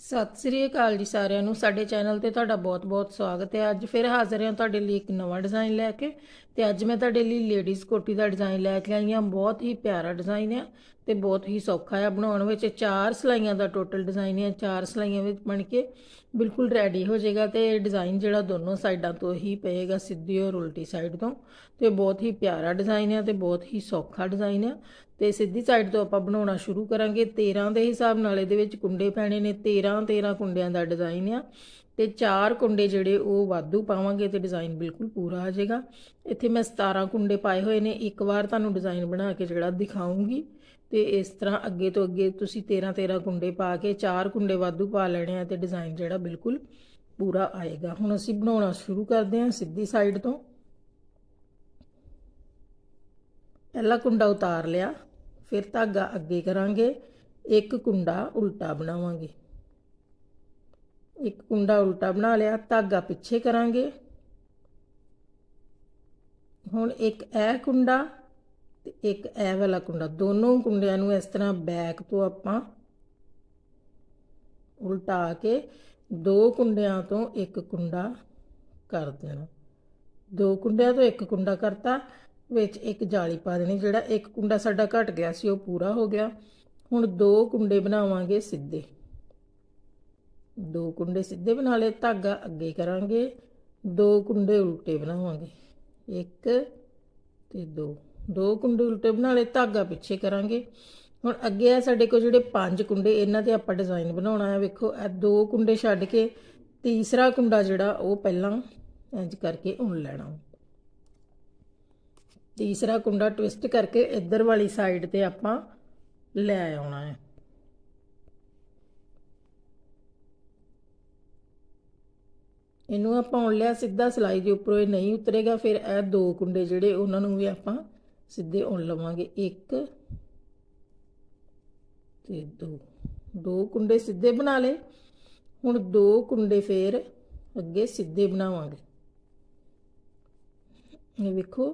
ਸਤਿ ਸ੍ਰੀ ਅਕਾਲ ਜੀ ਸਾਰਿਆਂ ਨੂੰ। ਸਾਡੇ ਚੈਨਲ ਤੇ ਤੁਹਾਡਾ ਬਹੁਤ-ਬਹੁਤ ਸਵਾਗਤ ਹੈ। ਅੱਜ ਫਿਰ ਹਾਜ਼ਰ ਹਾਂ ਤੁਹਾਡੇ ਲਈ ਇੱਕ ਨਵਾਂ ਡਿਜ਼ਾਈਨ ਲੈ ਕੇ ਤੇ ਅੱਜ ਮੈਂ ਤੁਹਾਡੇ ਲਈ ਲੇਡੀਜ਼ ਕੋਟੀ ਦਾ ਡਿਜ਼ਾਈਨ ਲੈ ਕੇ ਆਈ ਹਾਂ। ਬਹੁਤ ਹੀ ਪਿਆਰਾ ਡਿਜ਼ਾਈਨ ਹੈ। ਤੇ ਬਹੁਤ ਹੀ ਸੌਖਾ ਹੈ ਬਣਾਉਣ ਵਿੱਚ। ਚਾਰ ਸਲਾਈਆਂ ਦਾ ਟੋਟਲ ਡਿਜ਼ਾਈਨ ਹੈ ਚਾਰ ਸਲਾਈਆਂ ਵਿੱਚ ਬਣ ਕੇ ਬਿਲਕੁਲ ਰੈਡੀ ਹੋ ਜਾਏਗਾ ਤੇ ਡਿਜ਼ਾਈਨ ਜਿਹੜਾ ਦੋਨੋਂ ਸਾਈਡਾਂ ਤੋਂ ਹੀ ਪਏਗਾ, ਸਿੱਧੀ ਔਰ ਉਲਟੀ ਸਾਈਡ ਤੋਂ। ਤੇ ਬਹੁਤ ਹੀ ਪਿਆਰਾ ਡਿਜ਼ਾਈਨ ਹੈ ਤੇ ਬਹੁਤ ਹੀ ਸੌਖਾ ਡਿਜ਼ਾਈਨ ਹੈ ਤੇ ਸਿੱਧੀ ਸਾਈਡ ਤੋਂ ਆਪਾਂ ਬਣਾਉਣਾ ਸ਼ੁਰੂ ਕਰਾਂਗੇ 13 ਦੇ ਹਿਸਾਬ ਨਾਲ, ਇਹਦੇ ਵਿੱਚ ਕੁੰਡੇ ਪੈਣੇ ਨੇ 13 13 ਕੁੰਡਿਆਂ ਦਾ ਡਿਜ਼ਾਈਨ ਆ। ਤੇ ਚਾਰ ਕੁੰਡੇ ਜਿਹੜੇ ਉਹ ਵਾਧੂ ਪਾਵਾਂਗੇ ਤੇ ਡਿਜ਼ਾਈਨ ਬਿਲਕੁਲ ਪੂਰਾ ਆ ਜਾਏਗਾ। ਇੱਥੇ ਮੈਂ 17 ਕੁੰਡੇ ਪਾਏ ਹੋਏ ਨੇ। ਇੱਕ ਵਾਰ ਤੁਹਾਨੂੰ ਡਿਜ਼ਾਈਨ ਬਣਾ ਕੇ ਜਿਹੜਾ ਦਿਖਾਉਂਗੀ। ਤੇ ਇਸ ਤਰ੍ਹਾਂ ਅੱਗੇ ਤੋਂ ਅੱਗੇ ਤੁਸੀਂ 13 13 ਕੁੰਡੇ ਪਾ ਕੇ ਚਾਰ ਕੁੰਡੇ ਵਾਧੂ ਪਾ ਲੈਣੇ ਆ ਤੇ ਡਿਜ਼ਾਈਨ ਜਿਹੜਾ ਬਿਲਕੁਲ ਪੂਰਾ ਆਏਗਾ। ਹੁਣ ਅਸੀਂ ਬਣਾਉਣਾ ਸ਼ੁਰੂ ਕਰਦੇ ਹਾਂ ਸਿੱਧੀ ਸਾਈਡ ਤੋਂ। ਪਹਿਲਾ ਕੁੰਡਾ ਉਤਾਰ ਲਿਆ। ਫਿਰ ਧਾਗਾ ਅੱਗੇ ਕਰਾਂਗੇ। ਇੱਕ ਕੁੰਡਾ ਉਲਟਾ ਬਣਾਵਾਂਗੇ। ਇੱਕ ਕੁੰਡਾ ਉਲਟਾ ਬਣਾ ਲਿਆ, ਧਾਗਾ ਪਿੱਛੇ ਕਰਾਂਗੇ। ਹੁਣ ਇੱਕ ਇਹ ਕੁੰਡਾ ਤੇ ਇੱਕ ਇਹ ਵਾਲਾ ਕੁੰਡਾ। ਦੋਨੋਂ ਕੁੰਡਿਆਂ ਨੂੰ ਇਸ ਤਰ੍ਹਾਂ ਬੈਕ ਤੋਂ ਆਪਾਂ ਉਲਟਾ ਕੇ ਦੋ ਕੁੰਡਿਆਂ ਤੋਂ ਇੱਕ ਕੁੰਡਾ ਕਰ ਦੇਣਾ। ਦੋ ਕੁੰਡਿਆਂ ਤੋਂ ਇੱਕ ਕੁੰਡਾ ਕਰਤਾ, ਵਿੱਚ ਇੱਕ ਜਾਲੀ ਪਾ ਦੇਣੀ, ਜਿਹੜਾ ਇੱਕ ਕੁੰਡਾ ਸਾਡਾ ਘਟ ਗਿਆ ਸੀ, ਉਹ ਪੂਰਾ ਹੋ ਗਿਆ। ਹੁਣ ਦੋ ਕੁੰਡੇ ਬਣਾਵਾਂਗੇ ਸਿੱਧੇ। ਦੋ ਕੁੰਡੇ ਸਿੱਧੇ ਬਣਾ ਲਏ ਧਾਗਾ ਅੱਗੇ ਕਰਾਂਗੇ, ਦੋ ਕੁੰਡੇ ਉਲਟੇ ਬਣਾਵਾਂਗੇ ਇੱਕ ਤੇ ਦੋ। ਦੋ ਕੁੰਡੇ ਉਲਟੇ ਬਣਾ ਲਏ ਧਾਗਾ ਪਿੱਛੇ ਕਰਾਂਗੇ। ਹੁਣ ਅੱਗੇ ਆ ਸਾਡੇ ਕੋਲ ਜਿਹੜੇ ਪੰਜ ਕੁੰਡੇ, ਇਹਨਾਂ ਤੇ ਆਪਾਂ ਡਿਜ਼ਾਈਨ ਬਣਾਉਣਾ ਹੈ ਵੇਖੋ, ਇਹ ਦੋ ਕੁੰਡੇ ਛੱਡ ਕੇ ਤੀਸਰਾ ਕੁੰਡਾ ਜਿਹੜਾ, ਉਹ ਪਹਿਲਾਂ ਇੰਜ ਕਰਕੇ ਉਣ ਲੈਣਾ। ਤੀਸਰਾ ਕੁੰਡਾ ਟਵਿਸਟ ਕਰਕੇ ਇੱਧਰ ਵਾਲੀ ਸਾਈਡ ਤੇ ਆਪਾਂ ਲੈ ਆਉਣਾ ਹੈ ਇਹਨੂੰ ਆਪਾਂ ਉਣ ਲਿਆ ਸਿੱਧਾ ਸਲਾਈ ਦੇ ਉੱਪਰੋਂ, ਇਹ ਨਹੀਂ ਉਤਰੇਗਾ, ਫਿਰ ਇਹ ਦੋ ਕੁੰਡੇ ਜਿਹੜੇ ਉਹਨਾਂ ਨੂੰ ਵੀ ਆਪਾਂ ਸਿੱਧੇ ਉਣ ਲਵਾਂਗੇ। ਇੱਕ ਤੇ ਦੋ। ਦੋ ਕੁੰਡੇ ਸਿੱਧੇ ਬਣਾ ਲਏ। ਹੁਣ ਦੋ ਕੁੰਡੇ ਫੇਰ ਅੱਗੇ ਸਿੱਧੇ ਬਣਾਵਾਂਗੇ। ਇਹ ਵੇਖੋ,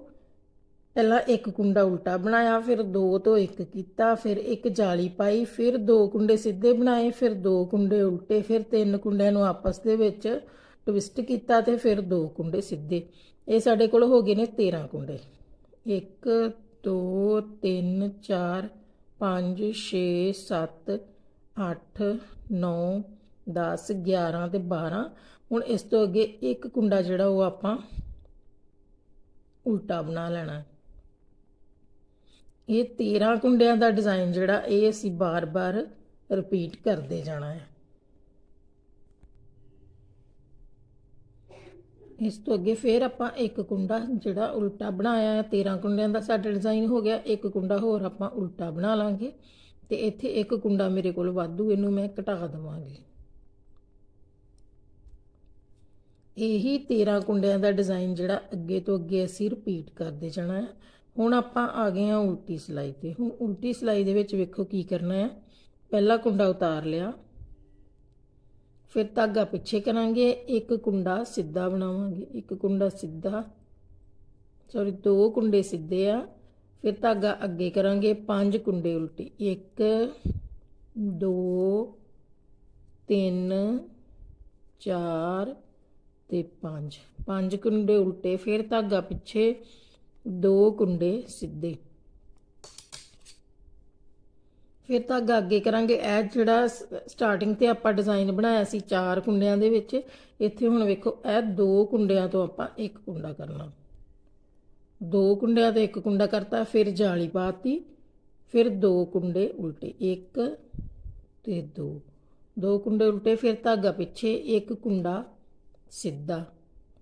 ਪਹਿਲਾਂ ਇੱਕ ਕੁੰਡਾ ਉਲਟਾ ਬਣਾਇਆ, ਫਿਰ ਦੋ ਤੋਂ ਇੱਕ ਕੀਤਾ, ਫਿਰ ਇੱਕ ਜਾਲੀ ਪਾਈ, ਫਿਰ ਦੋ ਕੁੰਡੇ ਸਿੱਧੇ ਬਣਾਏ, ਫਿਰ ਦੋ ਕੁੰਡੇ ਉਲਟੇ, ਫਿਰ ਤਿੰਨ ਕੁੰਡਿਆਂ ਨੂੰ ਆਪਸ ਦੇ ਵਿੱਚ ਟਵਿਸਟ ਕੀਤਾ ਤੇ ਫਿਰ ਦੋ ਕੁੰਡੇ ਸਿੱਧੇ। ਇਹ ਸਾਡੇ ਕੋਲ ਹੋ ਗਏ ਨੇ 13 ਕੁੰਡੇ। 1 2 3 4 5 6 7 8 9 10 11 ਤੇ 12 ਹੁਣ ਇਸ ਤੋਂ ਅੱਗੇ ਇੱਕ ਕੁੰਡਾ ਜਿਹੜਾ ਉਹ ਆਪਾਂ ਉਲਟਾ ਬਣਾ ਲੈਣਾ। ਇਹ 13 ਕੁੰਡਿਆਂ ਦਾ ਡਿਜ਼ਾਈਨ ਜਿਹੜਾ ਇਹ ਅਸੀਂ ਬਾਰ-ਬਾਰ ਰਿਪੀਟ ਕਰਦੇ ਜਾਣਾ ਹੈ। ਇਸ ਤੋਂ ਅੱਗੇ ਫਿਰ ਆਪਾਂ ਇੱਕ ਕੁੰਡਾ ਜਿਹੜਾ ਉਲਟਾ ਬਣਾਇਆ ਹੈ 13 ਕੁੰਡਿਆਂ ਦਾ ਸਾਡਾ ਡਿਜ਼ਾਈਨ ਹੋ ਗਿਆ, ਇੱਕ ਕੁੰਡਾ ਹੋਰ ਆਪਾਂ ਉਲਟਾ ਬਣਾ ਲਾਂਗੇ ਤੇ ਇੱਥੇ ਇੱਕ ਕੁੰਡਾ ਮੇਰੇ ਕੋਲ ਵਾਧੂ ਇਹਨੂੰ ਮੈਂ ਘਟਾ ਦਵਾਂਗੀ। ਇਹੀ 13 ਕੁੰਡਿਆਂ ਦਾ ਡਿਜ਼ਾਈਨ ਜਿਹੜਾ ਅੱਗੇ ਤੋਂ ਅੱਗੇ ਅਸੀਂ ਰਿਪੀਟ ਕਰਦੇ ਜਾਣਾ ਹੈ। ਹੁਣ ਆਪਾਂ ਆ ਗਏ ਹਾਂ ਉਲਟੀ ਸਿਲਾਈ ਤੇ। ਹੁਣ ਉਲਟੀ ਸਿਲਾਈ ਦੇ ਵਿੱਚ ਵੇਖੋ ਕੀ ਕਰਨਾ ਹੈ। ਪਹਿਲਾ ਕੁੰਡਾ ਉਤਾਰ ਲਿਆ। ਫਿਰ ਧਾਗਾ ਪਿੱਛੇ ਕਰਾਂਗੇ, ਇੱਕ ਕੁੰਡਾ ਸਿੱਧਾ ਬਣਾਵਾਂਗੇ, ਇੱਕ ਕੁੰਡਾ ਸਿੱਧਾ। ਸੌਰੀ ਦੋ ਕੁੰਡੇ ਸਿੱਧੇ ਆ। ਫਿਰ ਧਾਗਾ ਅੱਗੇ ਕਰਾਂਗੇ, ਪੰਜ ਕੁੰਡੇ ਉਲਟੇ। 1 2 3 4 ਤੇ 5 ਪੰਜ ਕੁੰਡੇ ਉਲਟੇ, ਫਿਰ ਧਾਗਾ ਪਿੱਛੇ ਦੋ ਕੁੰਡੇ ਸਿੱਧੇ। ਫਿਰ ਧਾਗਾ ਅੱਗੇ ਕਰਾਂਗੇ। ਇਹ ਜਿਹੜਾ ਸਟਾਰਟਿੰਗ ਤੇ ਆਪਾਂ ਡਿਜ਼ਾਈਨ ਬਣਾਇਆ ਸੀ ਚਾਰ ਕੁੰਡਿਆਂ ਦੇ ਵਿੱਚ, ਇੱਥੇ ਹੁਣ ਵੇਖੋ, ਇਹ ਦੋ ਕੁੰਡਿਆਂ ਤੋਂ ਆਪਾਂ ਇੱਕ ਕੁੰਡਾ ਕਰਨਾ। ਦੋ ਕੁੰਡਿਆਂ ਤੋਂ ਇੱਕ ਕੁੰਡਾ ਕਰਤਾ, ਫਿਰ ਜਾਲੀ ਪਾਤੀ, ਫਿਰ ਦੋ ਕੁੰਡੇ ਉਲਟੇ, ਇੱਕ ਤੇ ਦੋ। ਦੋ ਕੁੰਡੇ ਉਲਟੇ, ਫਿਰ ਧਾਗਾ ਪਿੱਛੇ ਇੱਕ ਕੁੰਡਾ ਸਿੱਧਾ,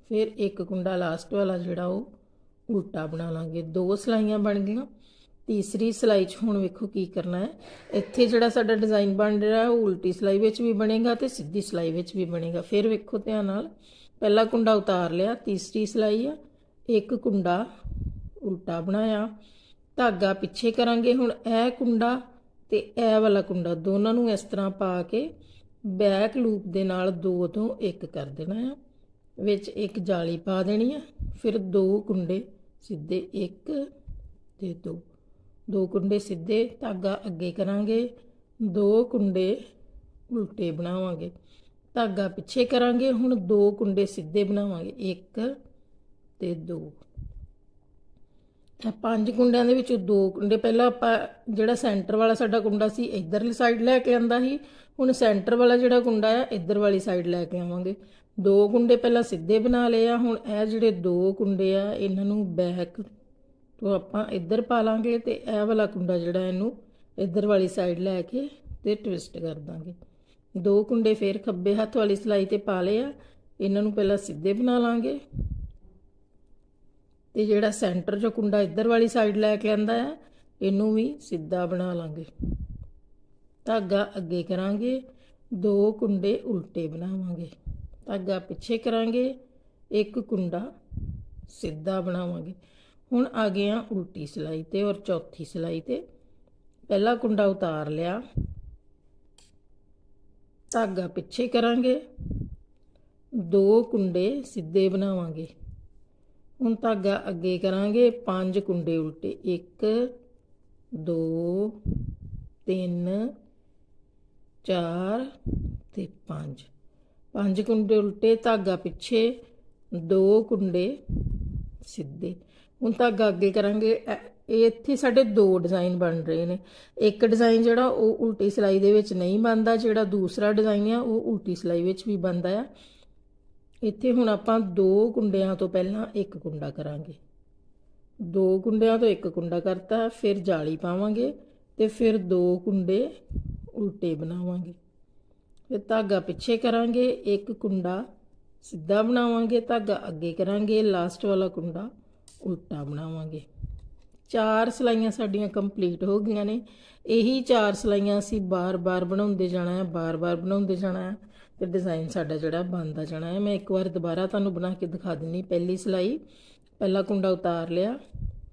ਫਿਰ ਇੱਕ ਕੁੰਡਾ ਲਾਸਟ ਵਾਲਾ ਜਿਹੜਾ ਉਹ ਉਲਟਾ ਬਣਾ ਲਾਂਗੇ। ਦੋ ਸਲਾਈਆਂ ਬਣ ਗਈਆਂ। ਤੀਸਰੀ ਸਲਾਈ 'ਚ ਹੁਣ ਵੇਖੋ ਕੀ ਕਰਨਾ ਹੈ। ਇੱਥੇ ਜਿਹੜਾ ਸਾਡਾ ਡਿਜ਼ਾਈਨ ਬਣ ਰਿਹਾ ਉਹ ਉਲਟੀ ਸਲਾਈ ਵਿੱਚ ਵੀ ਬਣੇਗਾ ਤੇ ਸਿੱਧੀ ਸਲਾਈ ਵਿੱਚ ਵੀ ਬਣੇਗਾ। ਫਿਰ ਵੇਖੋ ਧਿਆਨ ਨਾਲ, ਪਹਿਲਾ ਕੁੰਡਾ ਉਤਾਰ ਲਿਆ, ਤੀਸਰੀ ਸਲਾਈ ਆ, ਇੱਕ ਕੁੰਡਾ ਉਲਟਾ ਬਣਾਇਆ। ਧਾਗਾ ਪਿੱਛੇ ਕਰਾਂਗੇ ਹੁਣ ਇਹ ਕੁੰਡਾ ਤੇ ਇਹ ਵਾਲਾ ਕੁੰਡਾ, ਦੋਨਾਂ ਨੂੰ ਇਸ ਤਰ੍ਹਾਂ ਪਾ ਕੇ ਬੈਕ ਲੂਪ ਦੇ ਨਾਲ ਦੋ ਤੋਂ ਇੱਕ ਕਰ ਦੇਣਾ ਆ। ਵਿੱਚ ਇੱਕ ਜਾਲੀ ਪਾ ਦੇਣੀ ਆ, ਫਿਰ ਦੋ ਕੁੰਡੇ ਸਿੱਧੇ ਇੱਕ ਤੇ ਦੋ। ਦੋ ਕੁੰਡੇ ਸਿੱਧੇ ਧਾਗਾ ਅੱਗੇ ਕਰਾਂਗੇ, ਦੋ ਕੁੰਡੇ ਉਲਟੇ ਬਣਾਵਾਂਗੇ। ਧਾਗਾ ਪਿੱਛੇ ਕਰਾਂਗੇ, ਹੁਣ ਦੋ ਕੁੰਡੇ ਸਿੱਧੇ ਬਣਾਵਾਂਗੇ, ਇੱਕ ਤੇ ਦੋ। ਇਹ ਪੰਜ ਕੁੰਡਿਆਂ ਦੇ ਵਿੱਚੋਂ ਦੋ ਕੁੰਡੇ, ਪਹਿਲਾਂ ਆਪਾਂ ਜਿਹੜਾ ਸੈਂਟਰ ਵਾਲਾ ਸਾਡਾ ਕੁੰਡਾ ਸੀ, ਇਧਰਲੀ ਸਾਈਡ ਲੈ ਕੇ ਆਂਦਾ ਸੀ, ਹੁਣ ਸੈਂਟਰ ਵਾਲਾ ਜਿਹੜਾ ਕੁੰਡਾ ਆ, ਇਧਰ ਵਾਲੀ ਸਾਈਡ ਲੈ ਕੇ ਆਵਾਂਗੇ। ਦੋ ਕੁੰਡੇ ਪਹਿਲਾਂ ਸਿੱਧੇ ਬਣਾ ਲਏ ਆ, ਹੁਣ ਇਹ ਜਿਹੜੇ ਦੋ ਕੁੰਡੇ ਆ, ਇਹਨਾਂ ਨੂੰ ਬੈਕ ਤੋਂ ਆਪਾਂ ਇੱਧਰ ਪਾ ਲਾਂਗੇ ਤੇ ਇਹ ਵਾਲਾ ਕੁੰਡਾ ਜਿਹੜਾ ਇਹਨੂੰ ਇੱਧਰ ਵਾਲੀ ਸਾਈਡ ਲੈ ਕੇ ਤੇ ਟਵਿਸਟ ਕਰ ਦਾਂਗੇ। ਦੋ ਕੁੰਡੇ ਫੇਰ ਖੱਬੇ ਹੱਥ ਵਾਲੀ ਸਲਾਈ ਤੇ ਪਾ ਲਏ ਆ। ਇਹਨਾਂ ਨੂੰ ਪਹਿਲਾਂ ਸਿੱਧੇ ਬਣਾ ਲਾਂਗੇ। ਤੇ ਜਿਹੜਾ ਸੈਂਟਰ ਜੋ ਕੁੰਡਾ ਇੱਧਰ ਵਾਲੀ ਸਾਈਡ ਲੈ ਕੇ ਆਂਦਾ ਹੈ ਇਹਨੂੰ ਵੀ ਸਿੱਧਾ ਬਣਾ ਲਾਂਗੇ। ਧਾਗਾ ਅੱਗੇ ਕਰਾਂਗੇ, ਦੋ ਕੁੰਡੇ ਉਲਟੇ ਬਣਾਵਾਂਗੇ। ਧਾਗਾ ਪਿੱਛੇ ਕਰਾਂਗੇ, ਇੱਕ ਕੁੰਡਾ ਸਿੱਧਾ ਬਣਾਵਾਂਗੇ। ਹੁਣ ਆ ਗਏ ਆ ਉਲਟੀ ਸਿਲਾਈ ਤੇ ਔਰ ਚੌਥੀ ਸਿਲਾਈ ਤੇ। ਪਹਿਲਾ ਕੁੰਡਾ ਉਤਾਰ ਲਿਆ। ਧਾਗਾ ਪਿੱਛੇ ਕਰਾਂਗੇ। ਦੋ ਕੁੰਡੇ ਸਿੱਧੇ ਬਣਾਵਾਂਗੇ। ਹੁਣ ਧਾਗਾ ਅੱਗੇ ਕਰਾਂਗੇ। ਪੰਜ ਕੁੰਡੇ ਉਲਟੇ। 1 2 3 4 ਤੇ 5 ਪੰਜ ਕੁੰਡੇ ਉਲਟੇ। ਧਾਗਾ ਪਿੱਛੇ ਦੋ ਕੁੰਡੇ ਸਿੱਧੇ। ਹੁਣ ਧਾਗਾ ਅੱਗੇ ਕਰਾਂਗੇ। ਇਹ ਇਹ ਇੱਥੇ ਸਾਡੇ ਦੋ ਡਿਜ਼ਾਈਨ ਬਣ ਰਹੇ ਨੇ। ਇੱਕ ਡਿਜ਼ਾਈਨ ਜਿਹੜਾ ਉਹ ਉਲਟੀ ਸਿਲਾਈ ਦੇ ਵਿੱਚ ਨਹੀਂ ਬਣਦਾ, ਜਿਹੜਾ ਦੂਸਰਾ ਡਿਜ਼ਾਈਨ ਆ, ਉਹ ਉਲਟੀ ਸਿਲਾਈ ਵਿੱਚ ਵੀ ਬਣਦਾ ਆ। ਇੱਥੇ ਹੁਣ ਆਪਾਂ ਦੋ ਕੁੰਡਿਆਂ ਤੋਂ ਪਹਿਲਾਂ ਇੱਕ ਕੁੰਡਾ ਕਰਾਂਗੇ। ਦੋ ਕੁੰਡਿਆਂ ਤੋਂ ਇੱਕ ਕੁੰਡਾ ਕਰਤਾ, ਫਿਰ ਜਾਲੀ ਪਾਵਾਂਗੇ ਤੇ ਫਿਰ ਦੋ ਕੁੰਡੇ ਉਲਟੇ ਬਣਾਵਾਂਗੇ। ਫਿਰ ਧਾਗਾ ਪਿੱਛੇ ਕਰਾਂਗੇ, ਇੱਕ ਕੁੰਡਾ ਸਿੱਧਾ ਬਣਾਵਾਂਗੇ, ਧਾਗਾ ਅੱਗੇ ਕਰਾਂਗੇ ਲਾਸਟ ਵਾਲਾ ਕੁੰਡਾ ਉਲਟਾ ਬਣਾਵਾਂਗੇ। ਚਾਰ ਸਲਾਈਆਂ ਸਾਡੀਆਂ ਕੰਪਲੀਟ ਹੋ ਗਈਆਂ ਨੇ। ਇਹੀ ਚਾਰ ਸਲਾਈਆਂ ਅਸੀਂ ਬਾਰ-ਬਾਰ ਬਣਾਉਂਦੇ ਜਾਣਾ ਹੈ ਬਾਰ-ਬਾਰ ਬਣਾਉਂਦੇ ਜਾਣਾ ਹੈ ਤੇ ਡਿਜ਼ਾਈਨ ਸਾਡਾ ਜਿਹੜਾ ਬਣਦਾ ਜਾਣਾ ਹੈ। ਮੈਂ ਇੱਕ ਵਾਰ ਦੁਬਾਰਾ ਤੁਹਾਨੂੰ ਬਣਾ ਕੇ ਦਿਖਾ ਦਿੰਨੀ ਪਹਿਲੀ ਸਲਾਈ। ਪਹਿਲਾ ਕੁੰਡਾ ਉਤਾਰ ਲਿਆ,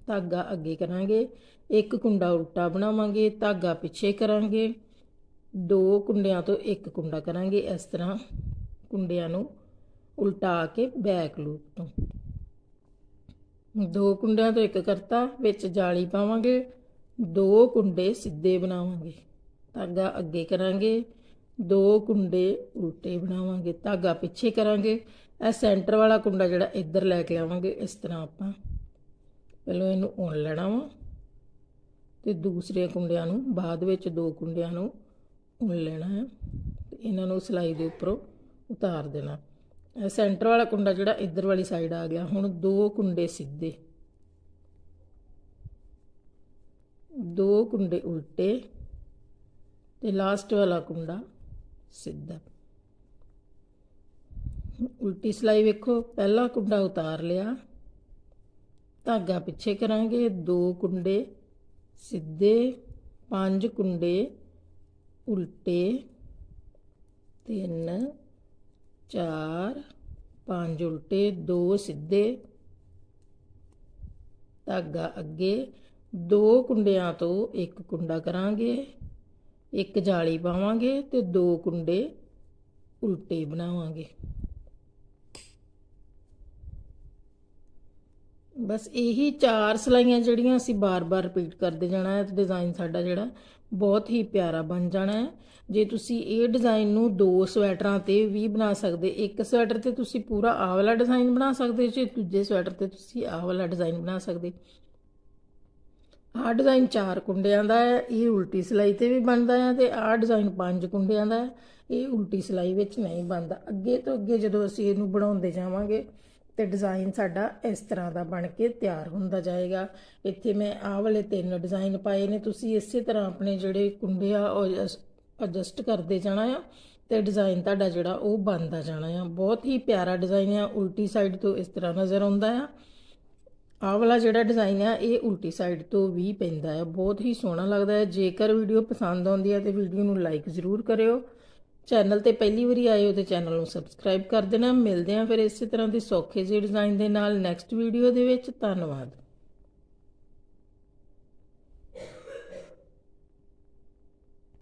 ਧਾਗਾ ਅੱਗੇ ਕਰਾਂਗੇ। ਇੱਕ ਕੁੰਡਾ ਉਲਟਾ ਬਣਾਵਾਂਗੇ, ਧਾਗਾ ਪਿੱਛੇ ਕਰਾਂਗੇ। ਦੋ ਕੁੰਡਿਆਂ ਤੋਂ ਇੱਕ ਕੁੰਡਾ ਕਰਾਂਗੇ। ਇਸ ਤਰ੍ਹਾਂ ਕੁੰਡਿਆਂ ਨੂੰ ਉਲਟਾ ਕੇ ਬੈਕ ਲੂਪ ਤੋਂ। ਦੋ ਕੁੰਡਿਆਂ ਤੋਂ ਇੱਕ ਕਰਤਾ, ਵਿੱਚ ਜਾਲੀ ਪਾਵਾਂਗੇ। ਦੋ ਕੁੰਡੇ ਸਿੱਧੇ ਬਣਾਵਾਂਗੇ। ਧਾਗਾ ਅੱਗੇ ਕਰਾਂਗੇ। ਦੋ ਕੁੰਡੇ ਉਲਟੇ ਬਣਾਵਾਂਗੇ। ਧਾਗਾ ਪਿੱਛੇ ਕਰਾਂਗੇ। ਇਹ ਸੈਂਟਰ ਵਾਲਾ ਕੁੰਡਾ ਜਿਹੜਾ ਇੱਧਰ ਲੈ ਕੇ ਆਵਾਂਗੇ, ਇਸ ਤਰ੍ਹਾਂ ਆਪਾਂ ਪਹਿਲਾਂ ਇਹਨੂੰ ਉਣ ਲੈਣਾ ਵਾ ਤੇ ਦੂਸਰੇ ਕੁੰਡਿਆਂ ਨੂੰ, ਬਾਅਦ ਵਿੱਚ ਦੋ ਕੁੰਡਿਆਂ ਨੂੰ ਉਣ ਲੈਣਾ ਹੈ। ਤੇ ਇਹਨਾਂ ਨੂੰ ਸਿਲਾਈ ਦੇ ਉੱਪਰੋਂ ਉਤਾਰ ਦੇਣਾ। ਸੈਂਟਰ ਵਾਲਾ ਕੁੰਡਾ ਜਿਹੜਾ ਇੱਧਰ ਵਾਲੀ ਸਾਈਡ ਆ ਗਿਆ, ਹੁਣ ਦੋ ਕੁੰਡੇ ਸਿੱਧੇ। ਦੋ ਕੁੰਡੇ ਉਲਟੇ ਤੇ ਲਾਸਟ ਵਾਲਾ ਕੁੰਡਾ ਸਿੱਧਾ। ਉਲਟੀ ਸਿਲਾਈ ਵੇਖੋ, ਪਹਿਲਾ ਕੁੰਡਾ ਉਤਾਰ ਲਿਆ। ਧਾਗਾ ਪਿੱਛੇ ਕਰਾਂਗੇ, ਦੋ ਕੁੰਡੇ ਸਿੱਧੇ, ਪੰਜ ਕੁੰਡੇ ਉਲਟੇ ਤਿੰਨ ਚਾਰ, ਪੰਜ ਉਲਟੇ, ਦੋ ਸਿੱਧੇ। ਧਾਗਾ ਅੱਗੇ, ਦੋ ਕੁੰਡਿਆਂ ਤੋਂ ਇੱਕ ਕੁੰਡਾ ਕਰਾਂਗੇ, ਇੱਕ ਜਾਲੀ ਪਾਵਾਂਗੇ ਤੇ ਦੋ ਕੁੰਡੇ ਉਲਟੇ ਬਣਾਵਾਂਗੇ। ਬਸ ਇਹੀ ਚਾਰ ਸਲਾਈਆਂ ਜਿਹੜੀਆਂ ਅਸੀਂ ਬਾਰ-ਬਾਰ ਰਿਪੀਟ ਕਰਦੇ ਜਾਣਾ ਹੈ, ਤੇ ਡਿਜ਼ਾਈਨ ਸਾਡਾ ਜਿਹੜਾ ਬਹੁਤ ਹੀ ਪਿਆਰਾ ਬਣ ਜਾਣਾ ਹੈ। ਜੇ ਤੁਸੀਂ ਇਹ ਡਿਜ਼ਾਈਨ ਨੂੰ ਦੋ ਸਵੈਟਰਾਂ ਤੇ ਵੀ ਬਣਾ ਸਕਦੇ, ਇੱਕ ਸਵੈਟਰ ਤੇ ਤੁਸੀਂ ਪੂਰਾ ਆਹ ਵਾਲਾ ਡਿਜ਼ਾਈਨ ਬਣਾ ਸਕਦੇ, ਜੇ ਦੂਜੇ ਸਵੈਟਰ ਤੇ ਤੁਸੀਂ ਆਹ ਵਾਲਾ ਡਿਜ਼ਾਈਨ ਬਣਾ ਸਕਦੇ। ਆਹ ਡਿਜ਼ਾਈਨ ਚਾਰ ਕੁੰਡਿਆਂ ਦਾ ਹੈ, ਇਹ ਉਲਟੀ ਸਿਲਾਈ ਤੇ ਵੀ ਬਣਦਾ ਹੈ ਤੇ ਆਹ ਡਿਜ਼ਾਈਨ ਪੰਜ ਕੁੰਡਿਆਂ ਦਾ ਹੈ। ਇਹ ਉਲਟੀ ਸਿਲਾਈ ਵਿੱਚ ਨਹੀਂ ਬਣਦਾ। ਅੱਗੇ ਤੋਂ ਅੱਗੇ ਜਦੋਂ ਅਸੀਂ ਇਹਨੂੰ ਬਣਾਉਂਦੇ ਜਾਵਾਂਗੇ ਤੇ ਡਿਜ਼ਾਈਨ ਸਾਡਾ ਇਸ ਤਰ੍ਹਾਂ ਦਾ ਬਣ ਕੇ ਤਿਆਰ ਹੁੰਦਾ ਜਾਏਗਾ। ਇੱਥੇ ਮੈਂ ਆਹ ਵਾਲੇ ਤਿੰਨ ਡਿਜ਼ਾਈਨ ਪਾਏ ਨੇ। ਤੁਸੀਂ ਇਸੇ ਤਰ੍ਹਾਂ ਆਪਣੇ ਜਿਹੜੇ ਕੁੰਡੇ ਆ, ਉਹ ਐਡਜਸਟ ਕਰਦੇ ਜਾਣਾ ਆ ਤੇ ਡਿਜ਼ਾਈਨ ਤੁਹਾਡਾ ਜਿਹੜਾ ਉਹ ਬਣਦਾ ਜਾਣਾ ਆ। ਬਹੁਤ ਹੀ ਪਿਆਰਾ ਡਿਜ਼ਾਈਨ ਆ। ਉਲਟੀ ਸਾਈਡ ਤੋਂ ਇਸ ਤਰ੍ਹਾਂ ਨਜ਼ਰ ਆਉਂਦਾ ਆ। ਆਹ ਵਾਲਾ ਜਿਹੜਾ ਡਿਜ਼ਾਈਨ ਆ, ਇਹ ਉਲਟੀ ਸਾਈਡ ਤੋਂ ਵੀ ਪੈਂਦਾ ਹੈ ਬਹੁਤ ਹੀ ਸੋਹਣਾ ਲੱਗਦਾ ਹੈ ਜੇਕਰ ਵੀਡੀਓ ਪਸੰਦ ਆਉਂਦੀ ਹੈ ਤੇ ਵੀਡੀਓ ਨੂੰ ਲਾਈਕ ਜ਼ਰੂਰ ਕਰਿਓ। ਚੈਨਲ ਤੇ ਪਹਿਲੀ ਵਾਰੀ ਆਏ ਹੋ ਤੇ ਚੈਨਲ ਨੂੰ ਸਬਸਕ੍ਰਾਈਬ ਕਰ ਦੇਣਾ। ਮਿਲਦੇ ਹਾਂ ਫਿਰ ਇਸੇ ਤਰ੍ਹਾਂ ਦੇ ਸੌਖੇ ਜਿਹੇ ਡਿਜ਼ਾਈਨ ਦੇ ਨਾਲ ਨੈਕਸਟ ਵੀਡੀਓ ਦੇ ਵਿੱਚ। ਧੰਨਵਾਦ।